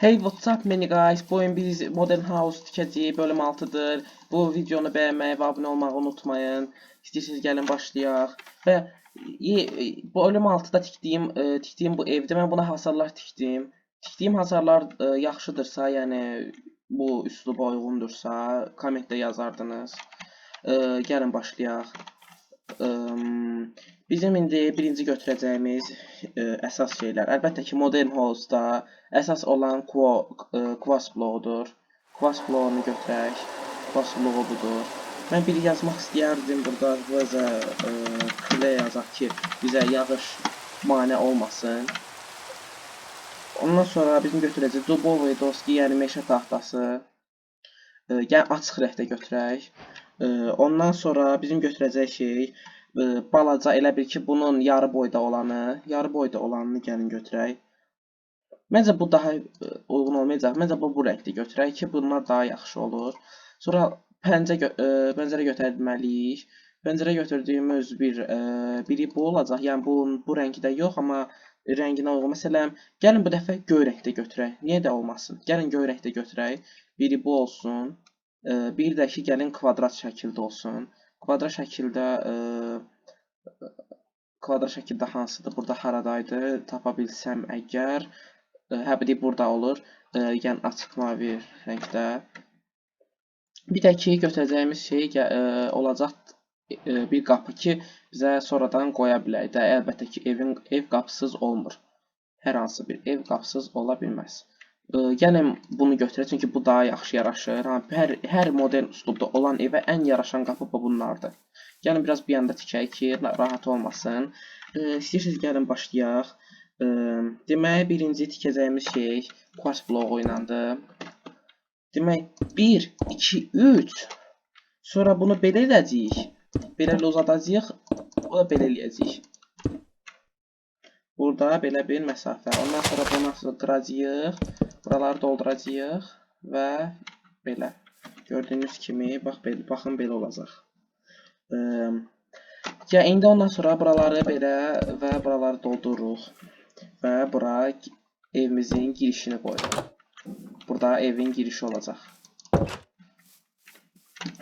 Hey what's up many guys bu oyun biz Modern House tikəcəyik bölüm 6-dır. Bu videonu bəyənməyi və abunə olmağı unutmayın. İstəyirsiniz gəlin başlayaq. Və e, bölüm 6-da tikdiyim e, tikdiyim bu evdə mən buna hasarlar tikdim. Tikdiyim hasarlar e, yaxşıdırsa, yəni bu üsluba uyğundursa kommentdə yazardınız. E, gəlin başlayaq. Bizim indi birinci götürəcəyimiz e, əsas şeylər. Əlbəttə ki, Modern House-da əsas olan e, Quas bloğudur. Quas bloğunu götürək. Quas bloğu budur. Mən biri yazmaq istəyərdim burada e, külə yazaq ki, bizə yağış mane olmasın. Ondan sonra bizim götürəcək Dubovый doski, yəni meşə taxtası. Yəni açıq rəngdə götürək. Ondan sonra bizim götürəcək şey balaca elə bil ki, bunun yarı boyda olanı, yarı boyda olanını gəlin götürək. Məncə bu daha uyğun olmayacaq. Məncə bu bu rəngdə götürək ki, bunlar daha yaxşı olur. Sonra pəncə gö e, pəncərə götürməliyik. Pəncərə götürdüyümüz bir e, biri bu olacaq. Yəni bu bu rəngdə yox, amma rənginə uyğun. Məsələn, gəlin bu dəfə göy rəngdə götürək. Niyə də olmasın? Gəlin göy rəngdə götürək. Biri bu olsun. Bir də ki, gəlin kvadrat şəkildə olsun. Kvadrat şəkildə kvadrat şəkildə hansıdır? Burada haradaydı? Tapa bilsəm əgər hə biri burada olur. Yəni açıq mavi rəngdə. Bir də ki, götürəcəyimiz şey olacaq bir qapı ki, bizə sonradan qoya bilək də. Əlbəttə ki, evin ev qapısız olmur. Hər hansı bir ev qapısız ola bilməz. Ə, Gəlin bunu götürək çünki bu daha yaxşı yaraşır. Hər hər modern üslubda olan evə ən yaraşan qapı bu bunlardır. Gəlin biraz bir yanda tikək ki, rahat olmasın. Ə, İstəyirsiniz gəlin başlayaq. Ə, Deməli birinci tikəcəyimiz şey kvars bloğu ilədir. Demək 1, 2, 3. Sonra bunu belə edəcəyik. Belə uzadacağıq. O da belə eləyəcəyik. Burada belə bir məsafə. Ondan sonra bunu qıracağıq. Buraları dolduracağıq və belə. Gördüyünüz kimi bax belə baxın belə olacaq. Ya indi ondan sonra buraları belə və buraları doldururuq. Və bura evimizin girişini qoyuruq. Burada evin girişi olacaq.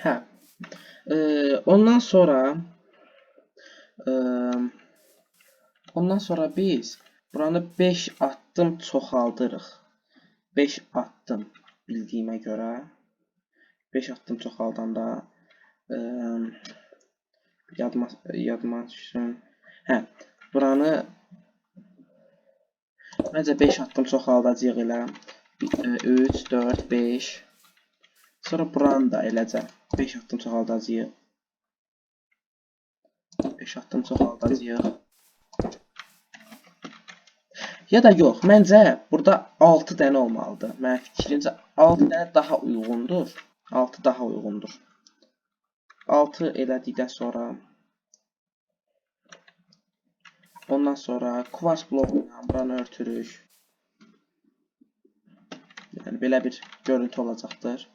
Hə. Ee, ondan sonra ee, ondan sonra biz buranı 5 addım çoxaldırıq. 5 addım bildiyimə görə 5 addım çoxaldanda ee, yadıma yadıma düşsün. Hə, buranı Məncə 5 addım çoxaldacağıq elə. 3, 4, 5. Sonra buranı da eləcə 5 addım çoxaldacağıq. 5 addım çoxaldacağıq. Ya da yox, məncə burada 6 dənə olmalıdır. Mənim fikrimcə 6 dənə daha uyğundur. 6 daha uyğundur. 6 elədikdən sonra ondan sonra kvars bloku ilə buranı örtürük. Yəni belə bir görüntü olacaqdır.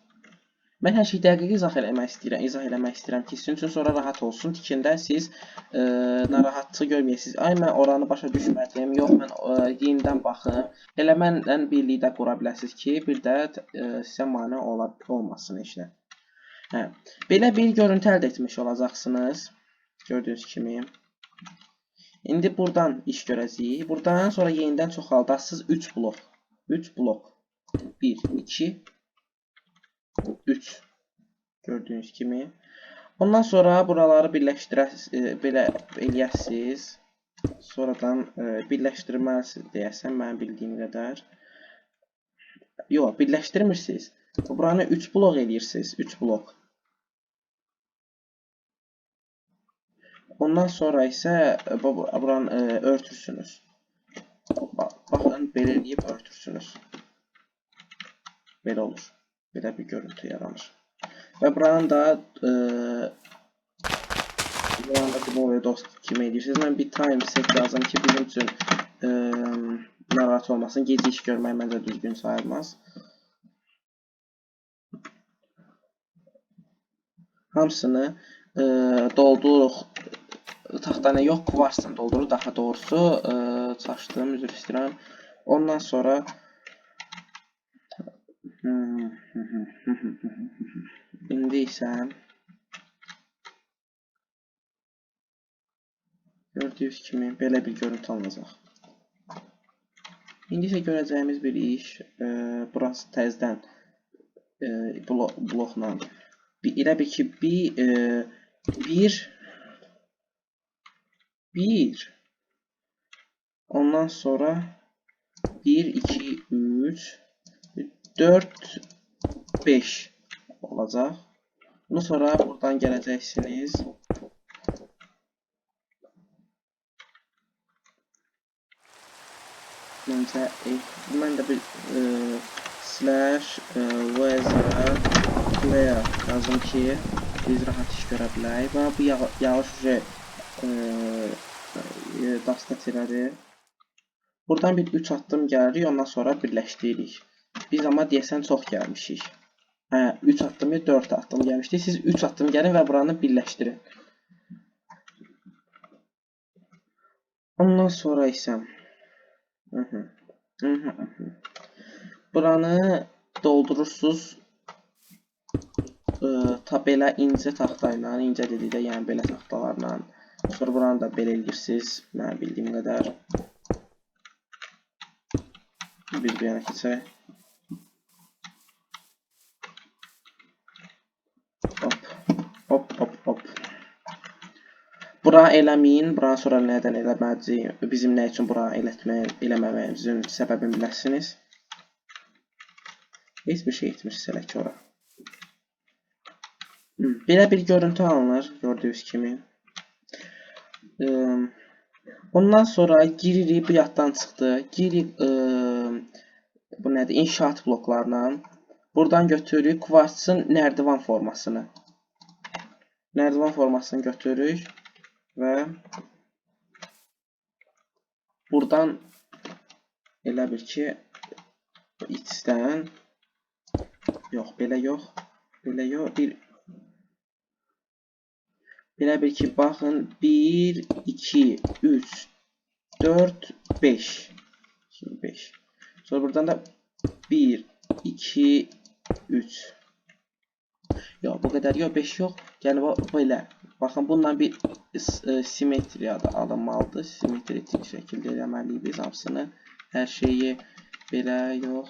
Mən hər şeyi dəqiq izah eləmək istəyirəm, izah eləmək istəyirəm ki, sizin üçün sonra rahat olsun. Tikində siz e, narahatçı görməyəsiniz. Ay mən oranı başa düşmədim. Yox, mən e, yenidən baxım. Elə mənlə birlikdə qura bilərsiniz ki, bir də e, sizə mane ola olmasın heç nə. Hə. Belə bir görüntü əldə etmiş olacaqsınız. Gördüyünüz kimi. İndi buradan iş görəcəyik. Buradan sonra yenidən çoxaldarsınız 3 blok. 3 blok. 1, 2, 3 gördüyünüz kimi. Ondan sonra buraları birləşdirə e, belə eləyəsiniz. Sonradan e, birləşdirməlisiniz deyəsən mənim bildiyim qədər. Yox, birləşdirmirsiniz. Buranı 3 blok eləyirsiniz, 3 blok. Ondan sonra isə e, bu buranı e, örtürsünüz. Bax, baxın belə eləyib örtürsünüz. Belə olur. Belə bir görüntü yaranır. Və buranın da e, buranın da Dubovay dost kimi edirsiniz. Mən bir time set yazdım ki bizim üçün e, narahat olmasın. Gecə iş görmək məncə düzgün sayılmaz. Hamısını e, doldururuq. Taxtanı yox, kvarsla doldururuq daha doğrusu. E, çaşdım, üzr istəyirəm. Ondan sonra İndi isə gördüyünüz kimi belə bir görüntü alınacaq. İndi isə görəcəyimiz bir iş, e, burası təzədən e, blo blokla bir elə bir ki bir e, bir bir ondan sonra 1 2 3 4 5 olacaq. Bunu sonra buradan gələcəksiniz. Məncə mən də bir e, slash e, yazım ki biz rahat iş görə bilək. Və bu yağı- yağış e, e, dastat elədi. Buradan bir 3 addım gəlirik, ondan sonra birləşdiririk. Biz amma deyəsən çox gəlmişik. Hə, 3 addım, 4 addım gəlmişdik. Siz 3 addım gəlin və buranı birləşdirin. Ondan sonra isə Hı -hı. Hı -hı, hı buranı doldurursunuz. Ee, ta belə incə taxta ilə, incə dedikdə yəni belə taxtalarla. Sonra buranı da belə eləyirsiniz, mən bildiyim qədər. Biz bir yana keçək. Hop, hop, hop. Bura eləməyin, buranı sonra nədən eləməyəcəyik, bizim nə üçün bura elətmə, eləməməyimizin səbəbini biləsiniz. Heç bir şey etmirsiniz elə ki ora. Hı, Belə bir görüntü alınır, gördüyünüz kimi. Ondan sonra giririk, bu yaddan çıxdı. Giririk, eee, bu nədir, inşaat bloklarına. Buradan götürürük kvartsın nərdivan formasını. Nərdivan formasını götürürük və buradan elə bir ki X-dən yox, belə yox, belə yox, bir belə bir ki baxın 1 2 3 4 5 Şimdi 5 Sonra buradan da 1 2 3 Yok bu kadar yok 5 yok. Yani bu böyle. Bakın bundan bir e, simetriya da alınmalıdır. Simetrik şekilde eləməliyik biz hamısını. Hər şeyi belə yox.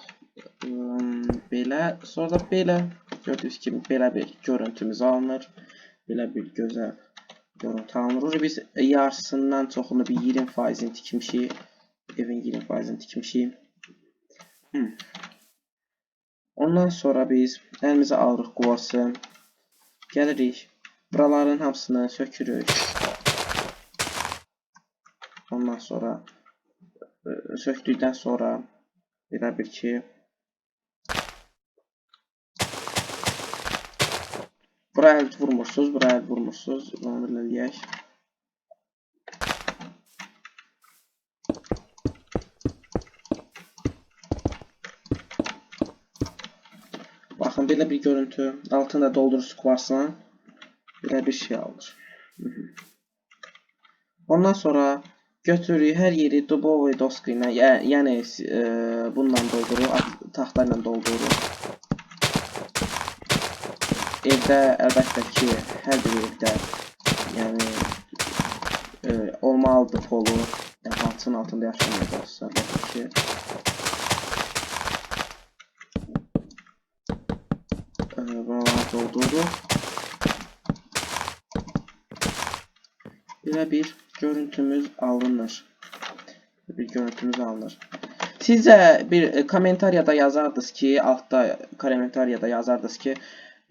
ım, Belə, sonra da belə. Gördüyünüz kimi belə bir görüntümüz alınır. Belə bir gözəl görüntü alınır. Biz yarısından çoxunu bir 20%-ni tikmişik. Evin 20%-ni tikmişik. Hmm. Ondan sonra biz əlimizə alırıq quvası. Gəlirik. Buraların hamısını sökürük. Ondan sonra e, söktükdən sonra belə bir ki Bura əl vurmursunuz, bura əl vurmursunuz. Bunu belə eləyək. Belə bir görüntü. Altını da doldurursunuz kvarsla. Belə bir şey alır. Ondan sonra götürürük hər yeri dubovый doska ilə, yə- yəni e, at- taxta ilə doldururuq. Evdə əlbəttə ki, hər bir evdə yəni e, olmalıdır polu. Yəni hansının altında yaşamayacaqsa, əlbəttə ki. E, doldururuq. Belə bir görüntümüz alınır. Bir görüntümüz alınır. Sizcə bir e, kommentariyada yazardınız ki, altda kommentariyada yazardınız ki,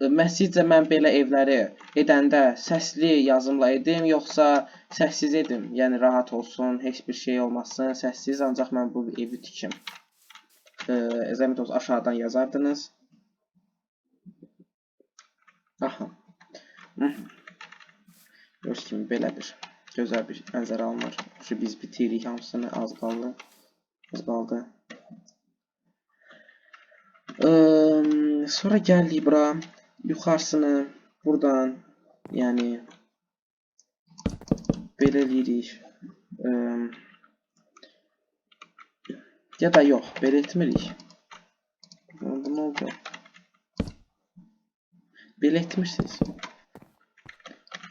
e, məhz sizcə mən belə evləri edəndə səsli yazımla edim, yoxsa səssiz edim? Yəni rahat olsun, heç bir şey olmasın, səssiz ancaq mən bu evi tikim. E, zəhmət olsa aşağıdan yazardınız. Aha. Hı. Gördüyünüz kimi belə bir gözəl bir mənzərə alınır. Şu biz bitiririk hamısını az qaldı. Az qaldı. Sonra gəldik bura. Yuxarısını buradan yəni belə eləyirik. Ya da yox, belə etmirik. Bu oldu? Belə etmirsiniz.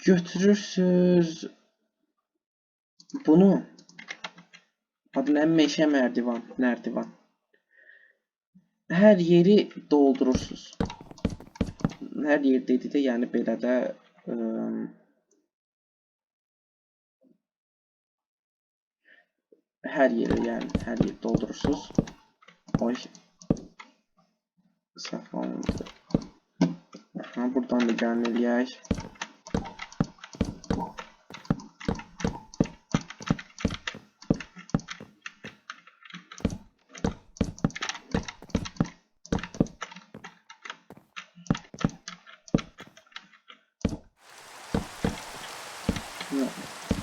Götürürsüz bunu adı nə meşə mərdivan, nərdivan. Hər yeri doldurursunuz. Hər yer dedi də, yəni belə də hər yeri, yəni hər yeri doldurursunuz. Oy. Səhv olundu. Aha, buradan da gəlin.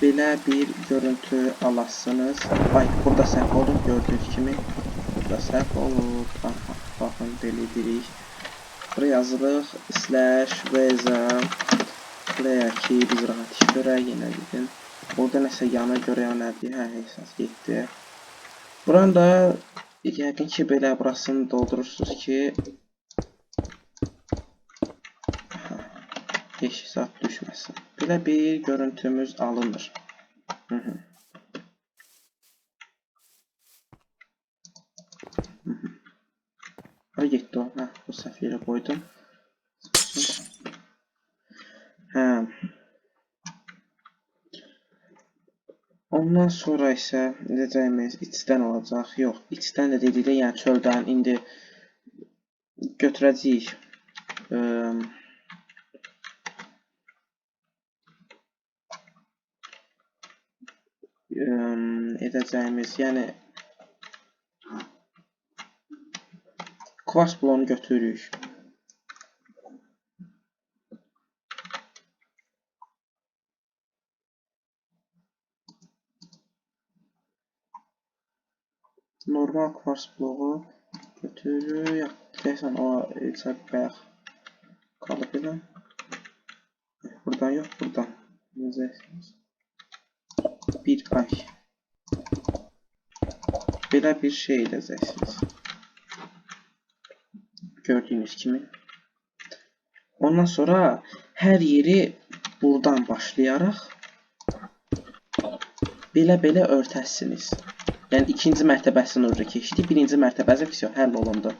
Belə bir görüntü alasınız. Ay, burada səhv olub gördüyünüz kimi. Burada səhv olub. Aha, baxın belə edirik. Buraya yazırıq slash veza buraya ki biz rahat iş görək yenə dedim. Orada nəsə yana görə ya nədir? Hə, əsas getdi. Buranı da yəqin ki belə burasını doldurursunuz ki Aha, Yeşil zat düşməsin. Belə bir görüntümüz alınır. Hı -hı. Hı -hı. Hara getdi o? Hə, bu səhv yerə qoydum. Hə. Ondan sonra isə edəcəyimiz içdən olacaq. Yox, içdən də dedikdə, yəni çöldən indi götürəcəyik. Eee edəcəyimiz, yəni kvars bloğunu götürürük. Normal kvars bloğu götürürük. Deyəsən o isə bayaq qalıb elə. Buradan yox, buradan. Necəsiniz? Bir ay. Belə bir şey edəcəksiniz. Gördüyünüz kimi. Ondan sonra hər yeri buradan başlayaraq belə-belə örtəsiniz. Yəni ikinci mərtəbəsini orada keçdi. Birinci mərtəbəsi vəsə həll olundu.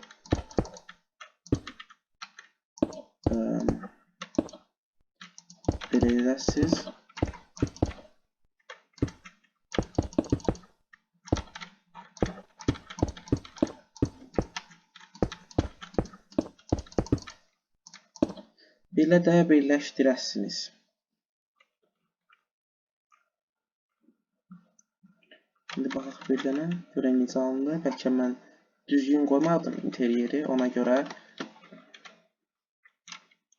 Belə edəsiniz. Belə də birləşdirəsiniz. İndi baxaq bir dənə, görək necə alındı. Bəlkə mən düzgün qoymadım interyeri, ona görə.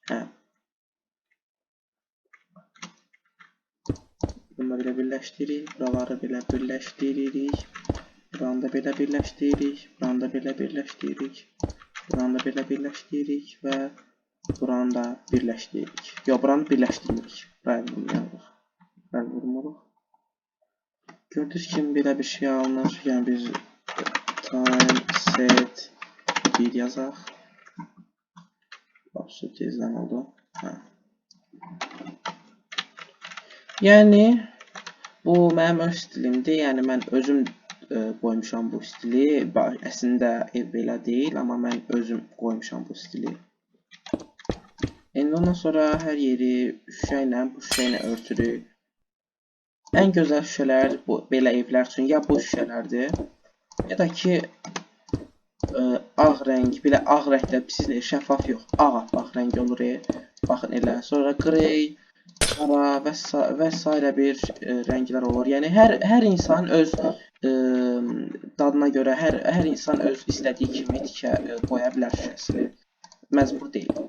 Hə. Bunu belə birləşdiririk, buraları belə birləşdiririk. Buranı da belə birləşdiririk, buranı da belə birləşdiririk. Buranı da belə birləşdiririk və buranı da birləşdiririk. Yox, buranı birləşdirmirik. Bəli, vurmuruq. Bəli, vurmuruq. Gördüyünüz kimi belə bir şey alınır. Yəni biz time set 1 yazaq. Bax, tezdən oldu. Hə. Yəni bu mənim öz stilimdir. Yəni mən özüm ə, qoymuşam bu stili. Əslində ev belə deyil, amma mən özüm qoymuşam bu stili. İndi ondan sonra hər yeri şüşə ilə, bu şüşə ilə örtürük. Ən gözəl şüşələr bu belə evlər üçün ya bu şüşələrdir, ya da ki ə, ağ rəng, belə ağ rəngdə siz də şəffaf yox, ağappaq rəng olur. e. Baxın elə. Sonra qrey, qara və s. və s. bir ə, rənglər olur. Yəni hər hər insan öz ə, dadına görə hər hər insan öz istədiyi kimi tikə ə, qoya bilər şüşəsini. Məcbur deyil.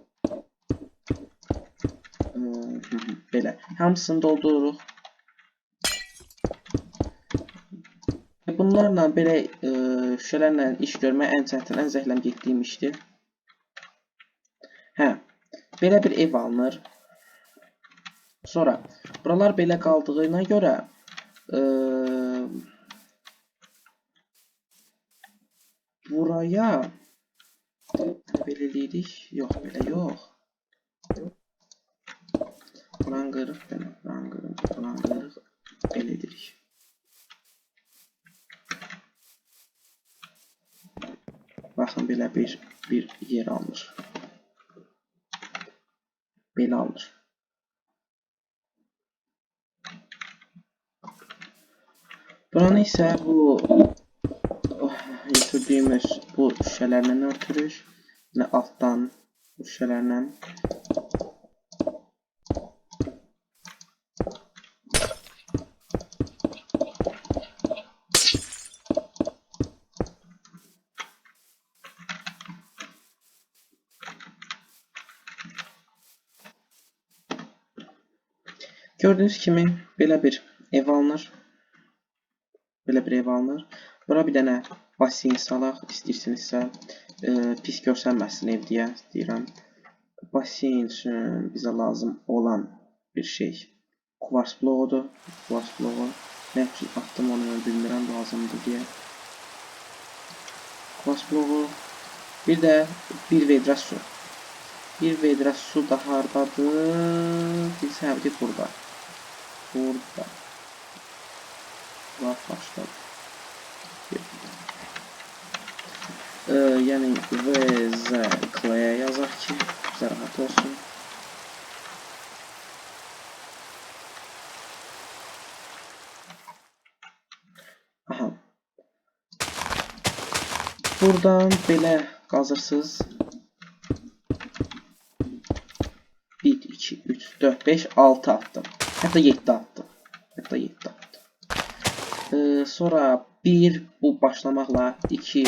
Belə. Hamısını doldururuq. Bunlarla belə e, şüşələrlə iş görmək ən çətin, ən zəhləm getdiyim işdir. Hə, belə bir ev alınır. Sonra buralar belə qaldığına görə e, buraya Belə eləyirik. Yox, belə yox. Qırıq, buran qırıq. Belə edirik. Baxın belə bir bir yer alır. Belə alır. Buranı isə bu oh, bu şüşələrlə örtürük. Yəni altdan bu şüşələrlə Gördüyünüz kimi belə bir ev alınır. Belə bir ev alınır. Bura bir dənə baseyn salaq istəyirsinizsə, e, pis görsənməsin ev deyə deyirəm. Baseyn üçün bizə lazım olan bir şey kvars bloğudur. Kvars bloğu nə üçün atdım onu bilmirəm lazımdır deyə. Kvars bloğu bir də bir vedrə su. Bir vedrə su da hardadır? Bilsəm ki burada. Burada. Başladı. Ee, yəni VZK-yə yazaq ki, bizə rahat olsun. Aha. Buradan belə qazırsınız. 1, 2, 3, 4, 5, 6 attım. Hətta 7 attım. Hətta 7 attım. Ee, sonra 1 bu başlamaqla 2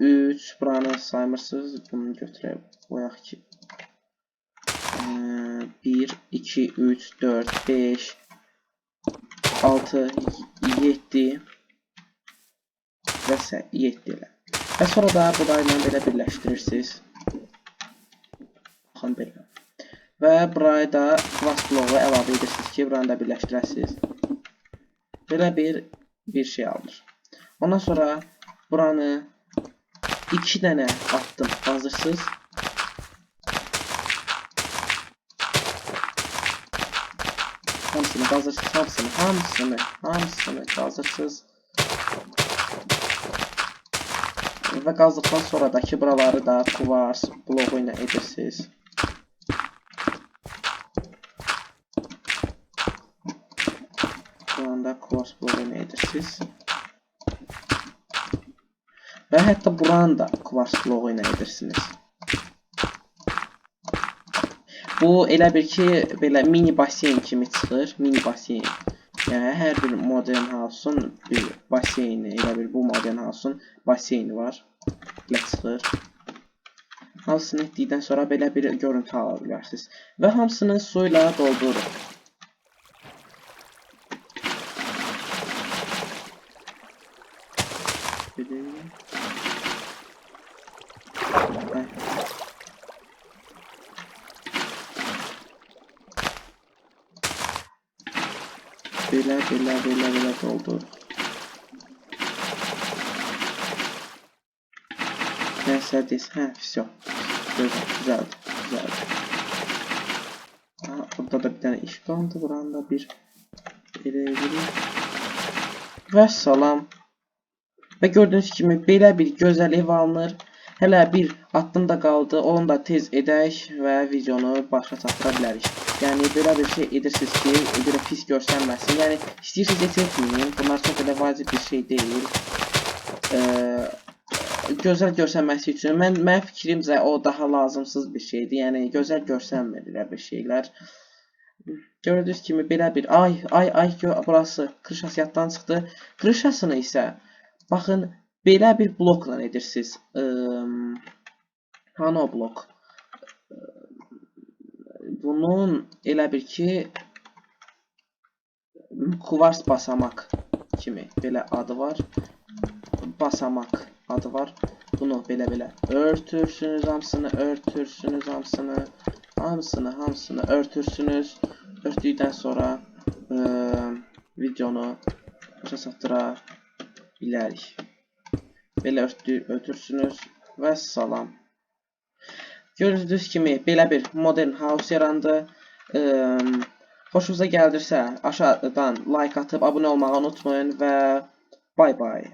3 buranı saymırsınız. Bunu götürək qoyaq ki. Ee, 1 2 3 4 5 6 7 və 7 ilə. Və sonra da burayla belə birləşdirirsiniz. Baxın belə. Və buraya da class bloğu əlavə edirsiniz ki, buranı da birləşdirəsiniz. Belə bir bir şey alır. Ondan sonra buranı iki dənə attım. Hazırsınız? Hamısını qazırsınız, hamısını, hamısını, hamısını qazırsınız. Və qazdıqdan sonra da ki, buraları da kuvars bloğu ilə edirsiniz. Şu anda kuvars bloğu ilə edirsiniz. Və hətta buranı da kuvars bloğu ilə edirsiniz. Bu elə bir ki, belə mini baseyn kimi çıxır, mini baseyn. Yəni hər bir modern house'un bir baseyni, elə bir bu modern house'un baseyni var. Belə çıxır. Hamısını etdikdən sonra belə bir görüntü ala bilərsiniz. Və hamısını su ilə. Bedelim. Ay. Belə, belə, belə, belə doldur. Neyse des. Hə, все. Güzel, güzeldi, güzeldi. Aha, burada da bir tane iş kaldı. Buranda bir elektrik. Və salam. Və gördüyünüz kimi belə bir gözəl ev alınır. Hələ bir addım da qaldı. Onu da tez edək və videonu başa çatdıra bilərik. Yəni belə bir şey edirsiniz ki, belə pis görsənməsin. Yəni istəyirsiniz etməyin. Bunlar çox elə vacib bir şey deyil. Ee, gözəl görsənməsi üçün mən mənim fikrimcə o daha lazımsız bir şeydir. Yəni gözəl görsənmir belə bir şeylər. Gördüyünüz kimi belə bir ay ay ay burası krişası yaddan çıxdı. Krişasını isə baxın belə bir blokla edirsiniz. Ee, hani o blok? Bunun elə bir ki kuvars basamak kimi belə adı var. Basamak adı var. Bunu belə belə örtürsünüz hamısını, örtürsünüz hamısını, hamısını, hamısını örtürsünüz. Örtdükdən sonra e, videonu başa çatdıra bilərik. Belə ötürsünüz. və salam. Gördüyünüz kimi belə bir modern house yarandı. Ə, xoşunuza gəldirsə aşağıdan like atıb abunə olmağı unutmayın və bay bay.